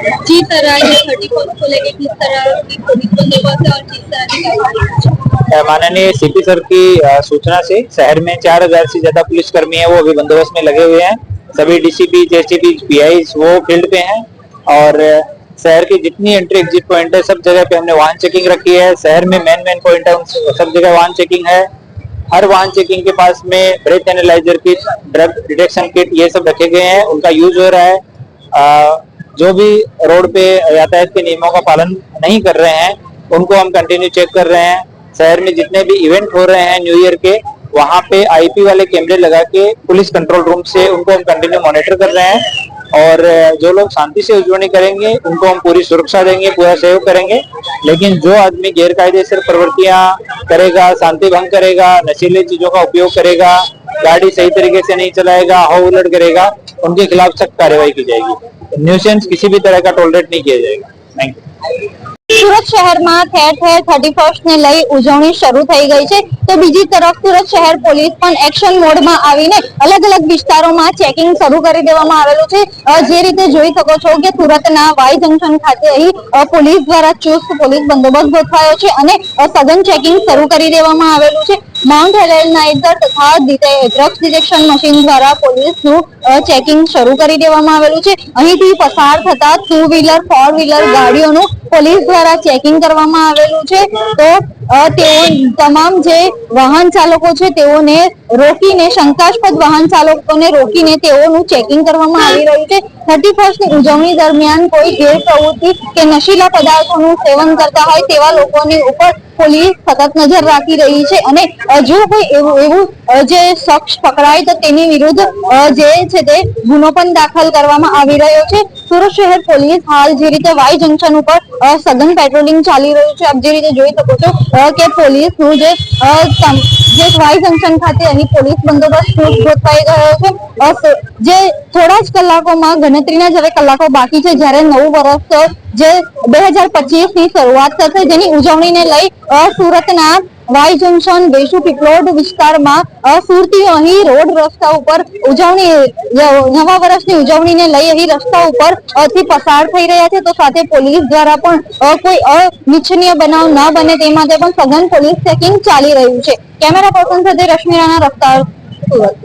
जिस तरह ये थर्टी फ़र्स्ट को लेके किस तरह की और किस तरह माननीय सीपी सर की सूचना से शहर में चार हज़ार से ज़्यादा पुलिसकर्मी है, वो अभी बंदोबस्त में लगे हुए हैं। सभी डीसीपी जेसीपी पीआई वो फ़ील्ड पे हैं और शहर की जितनी एंट्री एग्जिट पॉइंट है, सब जगह पे हमने वाहन चेकिंग रखी है। शहर में मेन मेन पॉइंट है सब जगह वाहन चेकिंग है। हर वाहन चेकिंग के पास में breath analyser kit drug detection kit ये सब रखे गए हैं, उनका यूज़ हो रहा है। जो भी रोड पे यातायात के नियमों का पालन नहीं कर रहे हैं, उनको हम कंटिन्यू चेक कर रहे हैं। शहर में जितने भी इवेंट हो रहे हैं न्यू ईयर के, वहाँ पे आईपी वाले कैमरे लगा के पुलिस कंट्रोल रूम से उनको हम कंटिन्यू मॉनिटर कर रहे हैं। और जो लोग शांति से उजवणी करेंगे, उनको हम पूरी सुरक्षा देंगे, पूरा सहयोग करेंगे। लेकिन जो आदमी गैर कायदेसर प्रवृत्तियाँ करेगा, शांति भंग करेगा, नशीले चीज़ों का उपयोग करेगा गाड़ी सही तरीके से नहीं चलाएगा हो उलट करेगा उनके खिलाफ सख्त कार्रवाई की जाएगी न्यूसेंस किसी भी तरह का टॉलरेट नहीं किया जाएगा थैंक यू સુરત શહેરમાં ઠેર ઠેર થર્ટી ફર્સ્ટ ને લઈ ઉજવણી શરૂ થઈ ગઈ છે તો બીજી તરફ સુરત શહેર પોલીસ પણ એક્શન મોડમાં આવીને અલગ અલગ વિસ્તારોમાં ચેકિંગ શરૂ કરી દેવામાં આવેલું છે અ, જે રીતે જોઈ શકો છો કે સુરતના વાય જંકશન ખાતે અહીં અ, પોલીસ દ્વારા ચુસ્ત પોલીસ બંદોબસ્ત ગોઠવાયો છે અને અ, સઘન ચેકિંગ શરૂ કરી દેવામાં આવેલું છે માઉન્ટ હેલેલ નાઇઝર તથા ડ્રગ્સ ડિટેક્શન મશીન દ્વારા પોલીસનું ચેકિંગ શરૂ કરી દેવામાં આવેલું છે. અહીંથી પસાર થતા ટુ વ્હીલર ફોર વ્હીલર ગાડીઓનું પોલીસ દ્વારા ચેકિંગ કરવામાં આવેલું છે. તો તેઓ તમામ જે વાહન ચાલકો છે, તેઓને રોકીને, શંકાસ્પદ વાહન ચાલકોને રોકીને તેઓનું ચેકિંગ કરવામાં આવી રહ્યું છે. થર્ટી ફર્સ્ટ ઉજવણી દરમિયાન કોઈ ગેરપ્રવૃત્તિ કે નશીલા પદાર્થોનું સેવન કરતા હોય તેવા લોકોની ઉપર પોલીસ સતત નજર રાખી રહી છે અને જો કોઈ એવું એવું જે શખ્સ પકડાય તો તેની વિરુદ્ધ જે છે તે ગુનો પણ દાખલ કરવામાં આવી રહ્યો છે. સુરત શહેર પોલીસ હાલ જે રીતે વાય જંકશન ઉપર સઘન પેટ્રોલિંગ ચાલી રહ્યું છે. આપ જે રીતે જોઈ શકો છો કે પોલીસનું જે જે વાય જંકશન ખાતે અહીં પોલીસ બંદોબસ્ત ગોઠવાઈ ગયો છે. જે થોડા જ કલાકોમાં, ગણતરીના જ્યારે કલાકો બાકી છે, જ્યારે નવું વર્ષ જે બે હજાર પચીસની શરૂઆત થશે, જેની ઉજવણીને લઈ સુરતના વાય જંકશન બેસુ પીપલોડ વિસ્તારમાં અ, સુરતીઓ અહીં રોડ રસ્તા ઉપર ઉજવણી નવા વર્ષની ઉજવણીને લઈ અહીં રસ્તા ઉપરથી પસાર થઈ રહ્યા છે. તો સાથે પોલીસ દ્વારા પણ કોઈ અનિચ્છનીય બનાવ ન બને તે માટે પણ સઘન પોલીસ ચેકિંગ ચાલી રહ્યું છે. કેમેરા પર્સન સાથે રશ્મિ રાણા સુરત.